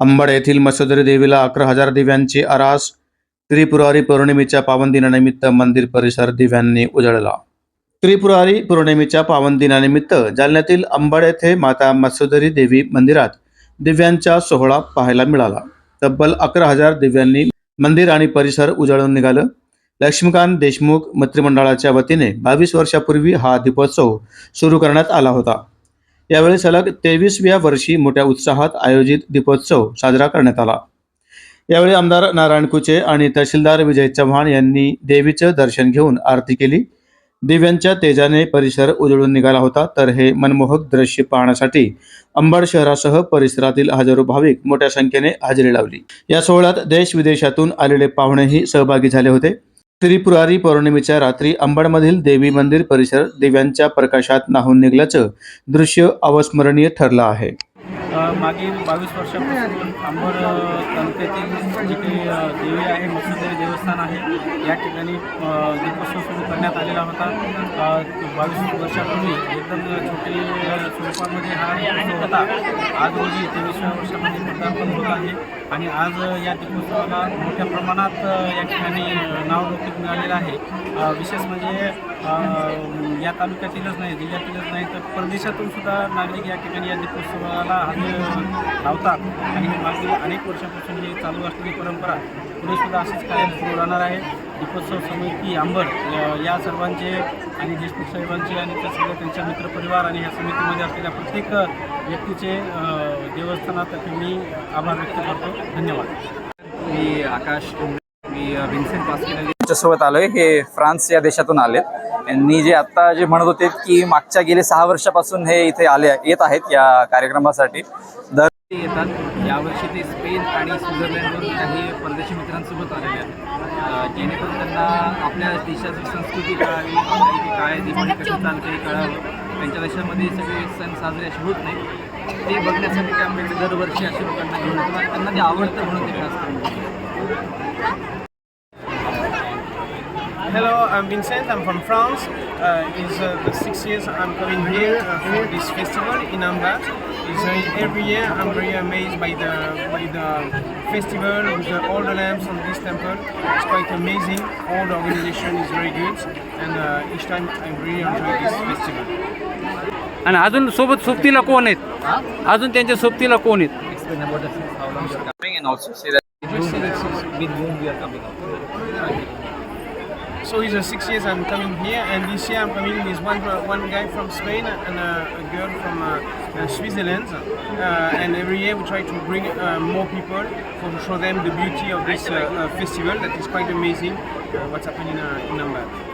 अंबड येथील मसोदरी देवीला अकरा हजार दिव्यांची आरास. त्रिपुरारी पौर्णिमेच्या पावन दिनानिमित्त मंदिर परिसर दिव्यांनी उजळला. त्रिपुरारी पौर्णिमेच्या पावन दिनानिमित्त जालन्यातील अंबड येथे माता मसोदरी देवी मंदिरात दिव्यांचा सोहळा पाहायला मिळाला. तब्बल अकरा हजार दिव्यांनी मंदिर आणि परिसर उजळून निघालं. लक्ष्मीकांत देशमुख मंत्रिमंडळाच्या वतीने बावीस वर्षापूर्वी हा दीपोत्सव सुरू करण्यात आला होता. यावेळी सलग तेवीसव्या वर्षी मोठ्या उत्साहात आयोजित दीपोत्सव साजरा करण्यात आला. यावेळी आमदार नारायण कुचे आणि तहसीलदार विजय चव्हाण यांनी देवीचं दर्शन घेऊन आरती केली. दिव्यांच्या तेजाने परिसर उजळून निघाला होता तर हे मनमोहक दृश्य पाहण्यासाठी अंबड शहरासह परिसरातील हजारो भाविक मोठ्या संख्येने हजेरी लावली. या सोहळ्यात देश विदेशातून आलेले पाहुणेही सहभागी झाले होते. त्रिपुरारी पौर्णिमेच्या रात्री अंबडमधील देवी मंदिर परिसर दिव्यांच्या प्रकाशात नाहून निघल्याचं दृश्य अविस्मरणीय ठरलं आहे. मागील बावीस वर्षापासून अंबड तालुक्यातील जी काही देवी आहे मत्स्योदरी देवस्थान आहे या ठिकाणी दीपोत्सव सुरू करण्यात आलेला होता. बावीस वर्षापूर्वी एकदम छोटी स्वरूपामध्ये हा होता. आज रोजी तेवीसव्या वर्षामध्ये पदार्पण आहे. आणि आज या दीपोत्सवाला मोठ्या प्रमाणात या ठिकाणी नावलौकिक मिळालेलं आहे. विशेष म्हणजे या तालुक्यातीलच नाही जिल्ह्यातीलच नाही तर परदेशातून सुद्धा नागरिक या ठिकाणी या दीपोत्सवाला हजर लावतात. आणि मागील अनेक वर्षापासून ही चालू असलेली परंपरा पुढे सुद्धा असंच कायम सुरू राहणार आहे. दीपोत्सव समिती अ, या सर्वांचे आणि देशमुख साहेबांचे आणि त्या सगळ्या त्यांच्या मित्रपरिवार आणि या समितीमध्ये असलेल्या प्रत्येक व्यक्तीचे देवस्थानातर्फे मी आभार व्यक्त करतो. धन्यवाद. मी आकाश मी विन्सेंट पास्किन यांच्यासोबत आलोय. हे फ्रान्स या देशातून आलेत. यांनी जे आत्ता जे म्हणत होते की मागच्या गेले सहा वर्षापासून हे इथे आले येत आहेत या कार्यक्रमासाठी. दर ते येतात. यावर्षी ते स्पेन आणि स्वित्झर्लंडवरून काही परदेशी मित्रांसोबत आलेले आहेत. जेणेकरून त्यांना आपल्या देशाची संस्कृती कळावी इथे काय दिवाळी कसं चालते कळावं. त्यांच्या देशामध्ये सगळे सण साजरे असे होत नाही ते बघण्यासाठी ते आमच्याकडे दरवर्षी अशा लोकांना घेऊन येतात त्यांना ते आवडतं म्हणून ते खास करून. Hello, I'm Vincent. I'm from France. Uh, it's uh, the six years I'm coming here uh, for this festival in Ambat. It's, uh, every year I'm very amazed by the by the festival with the, all the lamps on this temple. It's quite amazing. All the organization is very good, and uh, each time I really enjoy this festival. आणि अजून सोबत सोबतीला कोण आहेत अजून त्यांच्या सोबतीला कोण आहेत so it's uh, six years I'm coming here, and this year I'm coming with one one guy from Spain and uh, a girl from uh, uh, Switzerland. Uh, and every year we try to bring uh, more people to show them the beauty of this festival that is quite amazing. What's happening uh, in Ambat.